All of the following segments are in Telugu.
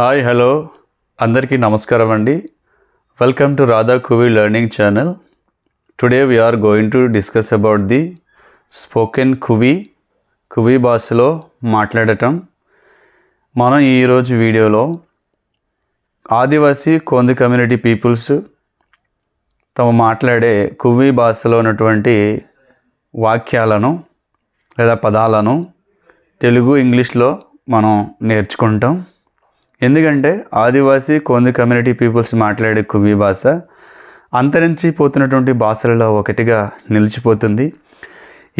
Hi hello. అందరికీ నమస్కారం అండి. Welcome to Radha Kuvi learning channel. Today we are going to discuss about the spoken Kuvi Kuvi భాషలో మాట్లాడటం. మనం ఈరోజు వీడియోలో ఆదివాసీ కొంది కమ్యూనిటీ పీపుల్స్ తమ మాట్లాడే కువి భాషలో ఉన్నటువంటి వాక్యాలను లేదా పదాలను తెలుగు ఇంగ్లీష్లో మనం నేర్చుకుంటాం. ఎందుకంటే ఆదివాసీ కొంది కమ్యూనిటీ పీపుల్స్ మాట్లాడే కువి భాష అంతరించిపోతున్నటువంటి భాషలలో ఒకటిగా నిలిచిపోతుంది.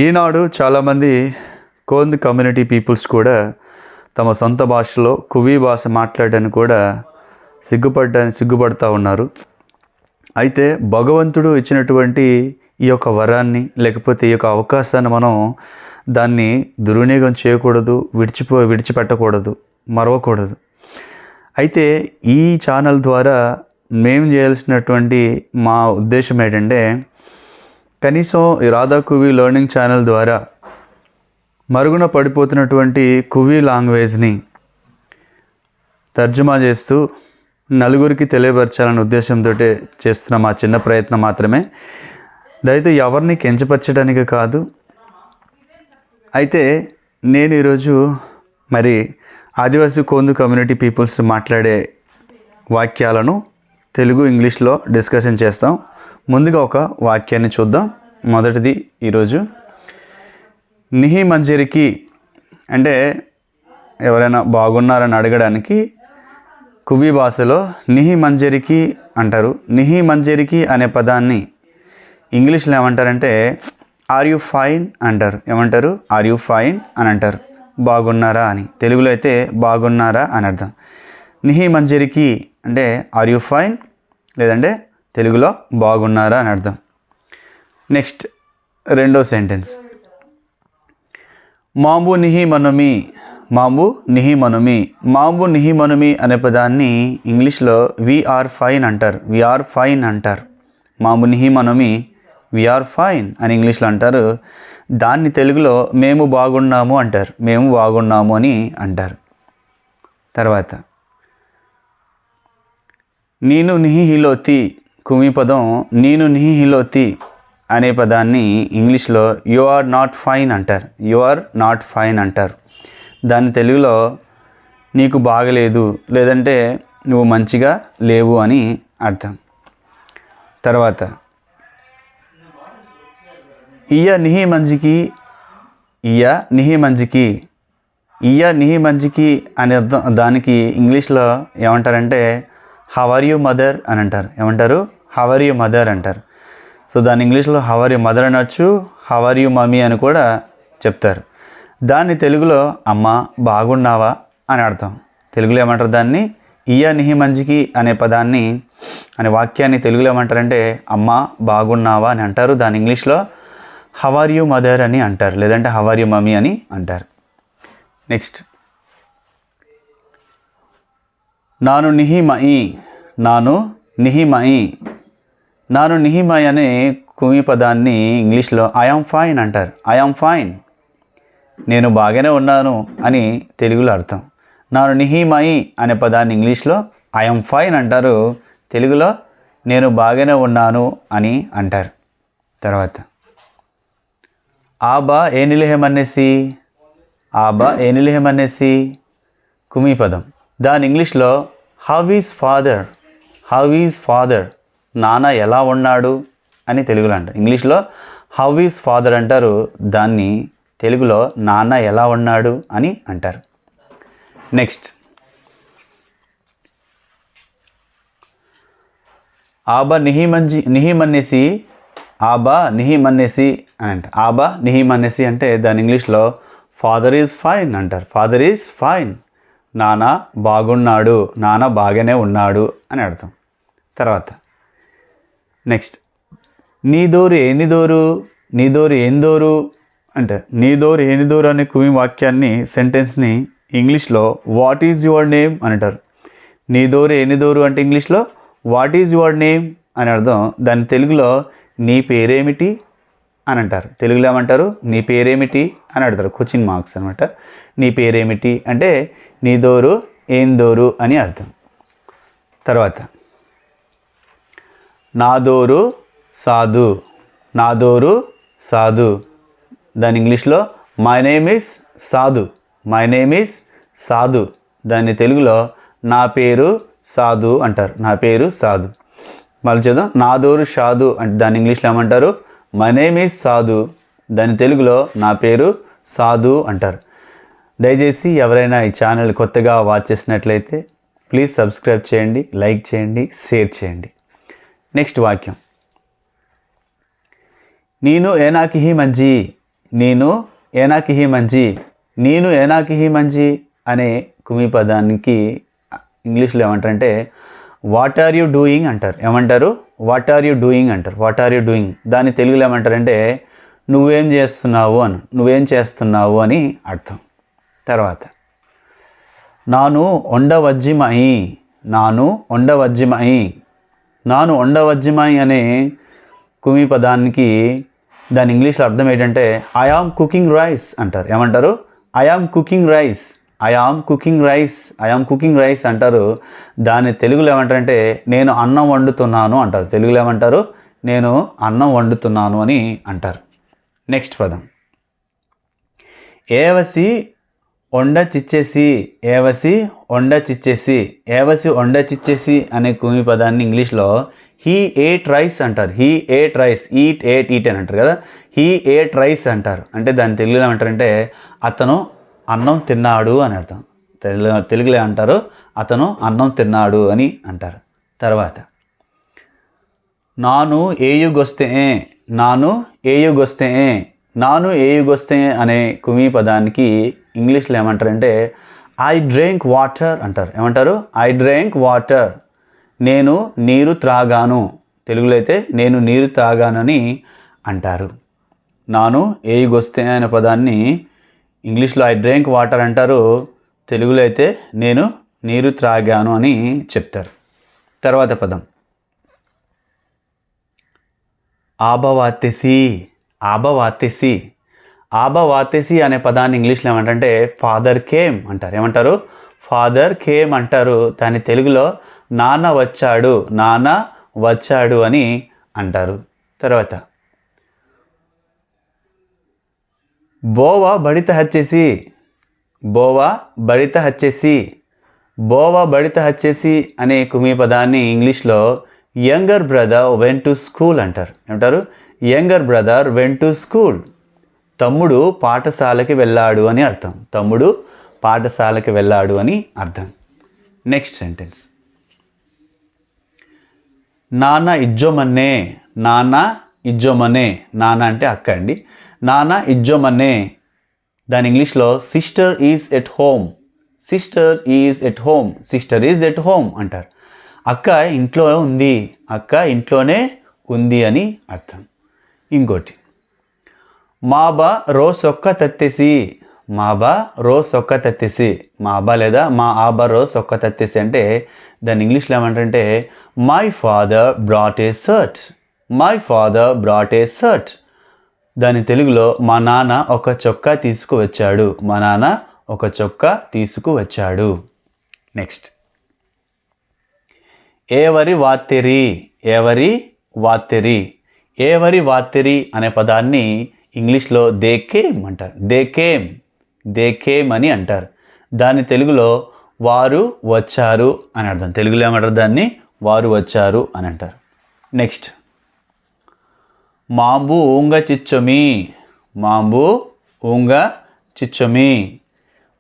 ఈనాడు చాలామంది కోంది కమ్యూనిటీ పీపుల్స్ కూడా తమ సొంత భాషలో కువి భాష మాట్లాడడానికి కూడా సిగ్గుపడ్డానికి సిగ్గుపడుతూ ఉన్నారు. అయితే భగవంతుడు ఇచ్చినటువంటి ఈ యొక్క వరాన్ని లేకపోతే ఈ యొక్క అవకాశాన్ని మనం దాన్ని దుర్వినియోగం చేయకూడదు విడిచిపో విడిచిపెట్టకూడదు మరవకూడదు. అయితే ఈ ఛానల్ ద్వారా మేము చేయాల్సినటువంటి మా ఉద్దేశం ఏంటంటే కనీసం ఈ రాధా కువి లెర్నింగ్ ఛానల్ ద్వారా మరుగున పడిపోతున్నటువంటి కువి లాంగ్వేజ్ని తర్జుమా చేస్తూ నలుగురికి తెలియపరచాలనే ఉద్దేశంతో చేస్తున్న మా చిన్న ప్రయత్నం మాత్రమే. దయతో ఎవరిని కించపరచడానికి కాదు. అయితే నేను ఈరోజు మరి ఆదివాసీ కోందు కమ్యూనిటీ పీపుల్స్ మాట్లాడే వాక్యాలను తెలుగు ఇంగ్లీష్లో డిస్కషన్ చేస్తాం. ముందుగా ఒక వాక్యాన్ని చూద్దాం. మొదటిది ఈరోజు. నిహి మంజరికి అంటే ఎవరైనా బాగున్నారని అడగడానికి కువి భాషలో నిహి మంజరికి అంటారు. నిహి మంజరికి అనే పదాన్ని ఇంగ్లీష్లో ఏమంటారంటే ఆర్ యు ఫైన్ అంటారు. ఏమంటారు? ఆర్ యు ఫైన్ అని అంటారు. బాగున్నారా అని. తెలుగులో అయితే బాగున్నారా అని అర్థం. నిహి మంజరికి అంటే ఆర్ యు ఫైన్ లేదంటే తెలుగులో బాగున్నారా? అని అర్థం. నెక్స్ట్ రెండో సెంటెన్స్. మాంబు నిహి మనమి మాంబు నిహి మనమి మాంబు నిహి మనమి అనే పదాన్ని ఇంగ్లీష్లో వీఆర్ ఫైన్ అంటారు. వీఆర్ ఫైన్ అంటారు. మాంబు నిహి మనమి వీఆర్ ఫైన్ అని ఇంగ్లీష్లో అంటారు. దాన్ని తెలుగులో మేము బాగున్నాము అంటారు. మేము బాగున్నాము అని అంటారు. తర్వాత నేను నిహి హిలోతి కుమి పదం నేను నిహి హిలోతి అనే పదాన్ని ఇంగ్లీష్లో యు ఆర్ నాట్ ఫైన్ అంటారు. యు ఆర్ నాట్ ఫైన్ అంటారు. దాన్ని తెలుగులో నీకు బాగలేదు లేదంటే నువ్వు మంచిగా లేవు అని అర్థం. తర్వాత ఇయ నిహి మంజికి ఇయ నిహి మంజికి ఇయ నిహి మంజికి అనే అర్థం దానికి ఇంగ్లీష్లో ఏమంటారంటే హవర్ యు మదర్ అని అంటారు. ఏమంటారు? హవర్ యు మదర్ అంటారు. సో దాని ఇంగ్లీష్లో హవర్ యు మదర్ అనొచ్చు. హవర్ యు మమ్మీ అని కూడా చెప్తారు. దాన్ని తెలుగులో అమ్మ బాగున్నావా? అని అర్థం. తెలుగులో ఏమంటారు దాన్ని? ఇయ నిహి మంజికి అనే పదాన్ని అనే వాక్యాన్ని తెలుగులో ఏమంటారంటే అమ్మ బాగున్నావా? అని అంటారు. దాని ఇంగ్లీష్లో హవార్ యూ మదర్ అని అంటారు. లేదంటే హవార్ యూ మమ్మీ అని అంటారు. నెక్స్ట్ నాను నిహిమయి నాను నిహిమయి. నాను నిహిమయి అనే కుమి పదాన్ని ఇంగ్లీష్లో ఐఆమ్ ఫైన్ అంటారు. ఐఆమ్ ఫైన్ నేను బాగానే ఉన్నాను అని తెలుగులో అర్థం. నాను నిహిమయి అనే పదాన్ని ఇంగ్లీష్లో ఐఎమ్ ఫైన్ అంటారు. తెలుగులో నేను బాగానే ఉన్నాను అని అంటారు. తర్వాత. ఆబా ఏ అనేసి? ఆబా ఏ అనేసి? కుమి పదం దాని ఇంగ్లీష్లో how is father how is father నాన్న ఎలా ఉన్నాడు? అని తెలుగులో అంటారు ఇంగ్లీష్లో హౌ ఈజ్ ఫాదర్ అంటారు. దాన్ని తెలుగులో నాన్న ఎలా ఉన్నాడు? అని అంటారు. నెక్స్ట్. ఆబా నిహిమంజి నిహిమన్నేసి ఆబా నిహిమన్నేసి అని అంట ఆబా నిహిమ్ అనేసి అంటే దాని ఇంగ్లీష్లో ఫాదర్ ఈజ్ ఫైన్ అంటారు. ఫాదర్ ఈజ్ ఫైన్ నాన్న బాగున్నాడు. నాన్న బాగానే ఉన్నాడు అని అర్థం. తర్వాత నెక్స్ట్ నీ దోరు ఏని దోరు? నీ దోరు ఏం దోరు? అంటే నీ దోరు ఏని దోరు? అనే కుమి వాక్యాన్ని సెంటెన్స్ని ఇంగ్లీష్లో వాట్ ఈజ్ యువర్ నేమ్ అని అంటారు. నీ దోరు ఏని దోరు? అంటే ఇంగ్లీష్లో వాట్ ఈజ్ యువర్ నేమ్ అని అర్థం. దాని తెలుగులో నీ పేరేమిటి? అని అంటారు తెలుగులో ఏమంటారు? నీ పేరేమిటి? అని అడతారు క్వశ్చన్ మార్క్స్ అనమాట నీ పేరేమిటి? అంటే నీ దోరు ఏం దోరు అని అర్థం. తర్వాత నా దోరు సాధు. నా దోరు సాధు. దాని ఇంగ్లీష్లో my name is Sadhu. My name is Sadhu. దాన్ని తెలుగులో నా పేరు సాధు అంటారు. నా పేరు సాధు. మళ్ళీ నా దోరు సాధు అంటే దాని ఇంగ్లీష్లో ఏమంటారు? మై నేమ్ ఈజ్ సాధు దాని తెలుగులో నా పేరు సాధు అంటారు. దయచేసి ఎవరైనా ఈ ఛానల్ కొత్తగా వాచ్ చేసినట్లయితే ప్లీజ్ సబ్స్క్రైబ్ చేయండి లైక్ చేయండి షేర్ చేయండి. నెక్స్ట్ వాక్యం. నేను ఏనాకిహి మంచి నేను ఏనాకిహి మంచి నేను ఏనాకిహి మంచి అనే కుమి పదానికి ఇంగ్లీష్లో ఏమంటారంటే వాట్ ఆర్ యూ డూయింగ్ అంటారు. ఏమంటారు? వాట్ ఆర్ యూ డూయింగ్ అంటారు. వాట్ ఆర్ యూ డూయింగ్ దాన్ని తెలుగులో ఏమంటారంటే నువ్వేం చేస్తున్నావు అని నువ్వేం చేస్తున్నావు అని అర్థం. తర్వాత నాను ఒండవజ్జిమయి నాను ఒండవజ్జిమయి నాను ఒండవజ్జిమయి అనే కుమి పదానికి దాని ఇంగ్లీష్లో అర్థం ఏంటంటే ఐ ఆమ్ కుకింగ్ రైస్ అంటారు. ఏమంటారు? I am cooking rice I am cooking rice I am cooking rice అంటారు. దాని తెలుగులో ఏమంటారంటే నేను అన్నం వండుతున్నాను అంటారు. తెలుగులో ఏమంటారు? నేను అన్నం వండుతున్నాను అని అంటారు. నెక్స్ట్ పదం. ఏవసి వండ చిచ్చేసి ఏవసి వండ చిచ్చేసి ఏవసి వండ చిచ్చేసి అనే కుమి పదాన్ని ఇంగ్లీష్లో హీ ఏట్ రైస్ అంటారు. He ate rice eat ate eat అని అంటారు కదా. హీ ఏట్ రైస్ అంటారు. అంటే దాని తెలుగులో ఏమంటారంటే అతను అన్నం తిన్నాడు అని అర్థం. తెలుగు తెలుగులో అంటారు అతను అన్నం తిన్నాడు అని అంటారు. తర్వాత నాను ఏయుగొస్తే నాను ఏయుగొస్తే నాను ఏయుగొస్తే అనే కుమి పదానికి ఇంగ్లీష్లో ఏమంటారంటే ఐ డ్రింక్ వాటర్ అంటారు. ఏమంటారు? I drink water. నేను నీరు త్రాగాను. తెలుగులో అయితే నేను నీరు త్రాగానని అంటారు. నాను ఏయుగొస్తే అనే పదాన్ని ఇంగ్లీష్లో ఐ డ్రింక్ వాటర్ అంటారు. తెలుగులో అయితే నేను నీరు త్రాగాను అని చెప్తారు. తర్వాత పదం. ఆబవాతెసి ఆబవాతెసి ఆబవాతెసి అనే పదాన్ని ఇంగ్లీష్లో ఏమంటే ఫాదర్ కేమ్ అంటారు. ఏమంటారు? ఫాదర్ కేమ్ అంటారు. దాని తెలుగులో నాన్న వచ్చాడు నాన్న వచ్చాడు అని అంటారు. తర్వాత బోవా బడిత హచ్చేసి. బోవా బడిత హచ్చేసి. బోవా బడిత హచ్చేసి అనే కుమి పదాన్ని ఇంగ్లీష్లో younger brother went to school అంటారు. ఏమంటారు? Younger brother went to school. తమ్ముడు పాఠశాలకి వెళ్ళాడు అని అర్థం. తమ్ముడు పాఠశాలకి వెళ్ళాడు అని అర్థం. Next sentence. నాన్న ఇజ్జోమన్నే నాన్న ఇజ్జోమనే నాన్న అంటే అక్క అండి. నాన్న ఇజ్జోమన్నే దాని ఇంగ్లీష్లో sister is at home sister is at home sister is at home అంటారు. అక్క ఇంట్లో ఉంది. అక్క ఇంట్లోనే ఉంది అని అర్థం. ఇంకోటి. మాబా రోజ్ ఒక్క తత్తేసి. మాబా రోజ్ ఒక్క తత్తేసి. మా అబ్బా లేదా మా ఆబా రోజ్ ఒక్క తత్తేసి అంటే దాని ఇంగ్లీష్లో ఏమంటారంటే my father brought a shirt my father brought a shirt దాని తెలుగులో మా నాన్న ఒక చొక్కా తీసుకువచ్చాడు. మా నాన్న ఒక చొక్కా తీసుకువచ్చాడు. నెక్స్ట్ ఏవరి వాత్తెరి? ఏవరి వాత్తెరి? ఏవరి వాత్తెరి అనే పదాన్ని ఇంగ్లీష్లో దే కేమ్ అంటారు. They came. దే కేమ్ అని అంటారు. దాని తెలుగులో వారు వచ్చారు అని అర్థం. తెలుగులో ఏమంటారు దాన్ని? వారు వచ్చారు అని అంటారు. నెక్స్ట్ మాంబు ఊంగ చిచ్చమి. మాంబు ఊంగ చిచ్చమి.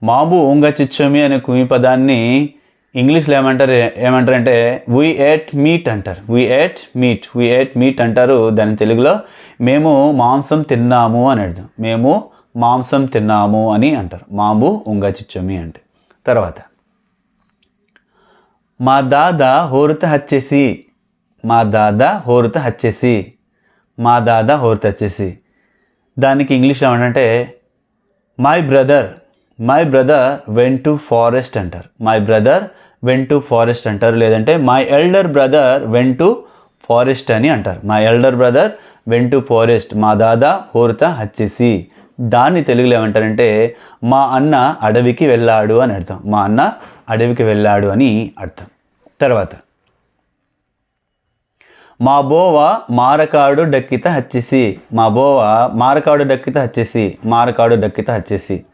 మాంబు ఊంగ చిచ్చమి అనే కుమి పదాన్ని ఇంగ్లీష్లో ఏమంటారు ఏమంటారంటే వీ ఎట్ మీట్ అంటారు. We ate meat we ate meat అంటారు. దాని తెలుగులో మేము మాంసం తిన్నాము అని అర్థం. మేము మాంసం తిన్నాము అని అంటారు. మాంబు ఉంగ చిచ్చమి అంటే. తర్వాత మా దాదా హోరుత హచ్చేసి మా దాదా హోరుత హచ్చేసి మా దాదా హోర్ తెచ్చేసి. దానికి ఇంగ్లీష్లో ఏమంటే my brother my brother went to forest అంటారు. My brother went to forest అంటారు. లేదంటే my elder brother went to forest అని అంటారు. My elder brother went to forest మా దాదా హోర్త హచ్చేసి. దాన్ని తెలుగులో ఏమంటారంటే మా అన్న అడవికి వెళ్ళాడు అని అర్థం. మా అన్న అడవికి వెళ్ళాడు అని అర్థం. తర్వాత మా బోవ మారకాడు డక్కిత హచ్చేసి. మా బోవ మారకాడు డక్కిత హచ్చేసి. మారకాడు డక్కిత హచ్చేసి.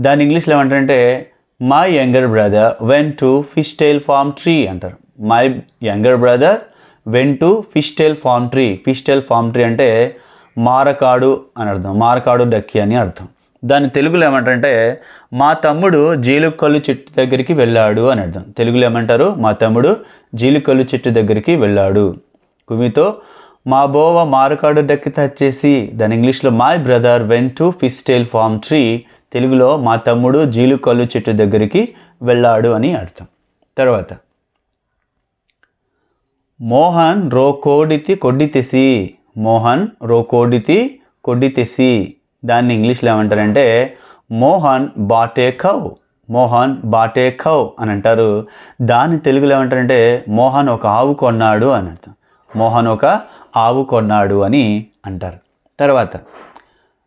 దాని ఇంగ్లీష్లో ఏమంటారంటే my younger brother went to fishtail palm tree అంటారు. My younger brother went to fishtail palm tree fishtail palm tree అంటే మారకాడు అని అర్థం. మారకాడు డక్కి అని అర్థం. దాని తెలుగులో ఏమంటారంటే మా తమ్ముడు జీలుకల్లు చెట్టు దగ్గరికి వెళ్ళాడు అని అర్థం. తెలుగులో ఏమంటారు? మా తమ్ముడు జీలుకల్లు చెట్టు దగ్గరికి వెళ్ళాడు కుమితో మా బోవ మారకాడు డక్కిత వచ్చేసి దాని ఇంగ్లీష్లో my brother went to fishtail palm tree తెలుగులో మా తమ్ముడు జీలుకల్లు చెట్టు దగ్గరికి వెళ్ళాడు అని అర్థం. తర్వాత మోహన్ రో కోడితి కొడ్డితెసి మోహన్ రో కోడితి కొడ్డితెసి దాన్ని ఇంగ్లీష్లో ఏమంటారంటే మోహన్ బాటే కౌ మోహన్ బాటే కౌ అని అంటారు. దాన్ని తెలుగులో ఏమంటారంటే మోహన్ ఒక ఆవు కొన్నాడు అని అర్థం. మోహన్ ఒక ఆవు కొన్నాడు అని అంటారు. తర్వాత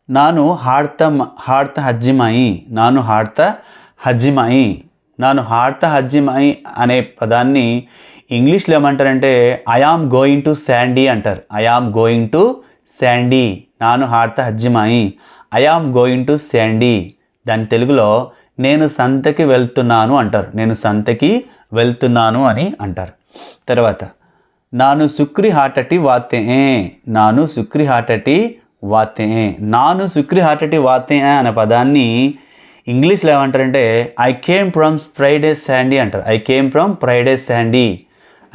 నాను హార్త హార్త హజ్జిమాయి నాను హార్త హజ్జిమాయి నాను హార్త హజ్జిమాయి అనే పదాన్ని ఇంగ్లీష్లో ఏమంటారంటే I am going to shandy అంటారు. I am going to shandy నాను హార్త హజ్జిమాయి I am going to shandy దాని తెలుగులో నేను సంతకి వెళ్తున్నాను అంటారు. నేను సంతకి వెళ్తున్నాను అని అంటారు. తర్వాత నాను సుక్రి హాటటి వాతే నాను సుక్రి హాటటి వాతే నాను సుక్రి హాటటి వాతే అనే పదాన్ని ఇంగ్లీష్లో ఏమంటారంటే I came from Friday shandy అంటారు. I came from Friday shandy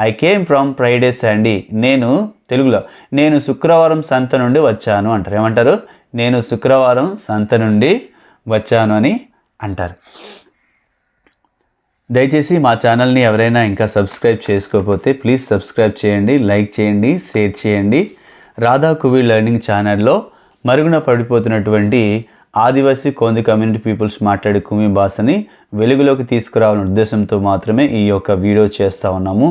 I came from Friday shandy నేను తెలుగులో నేను శుక్రవారం సంత నుండి వచ్చాను అంటారు. ఏమంటారు? నేను శుక్రవారం సంత నుండి వచ్చాను అని అంటారు. దయచేసి మా ఛానల్ని ఎవరైనా ఇంకా సబ్స్క్రైబ్ చేసుకోకపోతే ప్లీజ్ సబ్స్క్రైబ్ చేయండి లైక్ చేయండి షేర్ చేయండి. రాధా కువి లెర్నింగ్ ఛానల్లో మరుగున పడిపోతున్నటువంటి ఆదివాసీ కోంది కమ్యూనిటీ పీపుల్స్ మాట్లాడే కుమి భాషని వెలుగులోకి తీసుకురావాలనే ఉద్దేశంతో మాత్రమే ఈ యొక్క వీడియో చేస్తూ ఉన్నాము.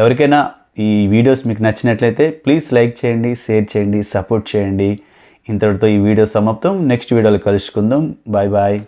ఎవరికైనా ఈ వీడియోస్ మీకు నచ్చినట్లయితే ప్లీజ్ లైక్ చేయండి షేర్ చేయండి సపోర్ట్ చేయండి. ఇంతటితో ఈ వీడియో సమాప్తం. నెక్స్ట్ వీడియోలో కలుసుకుందాం. Bye bye.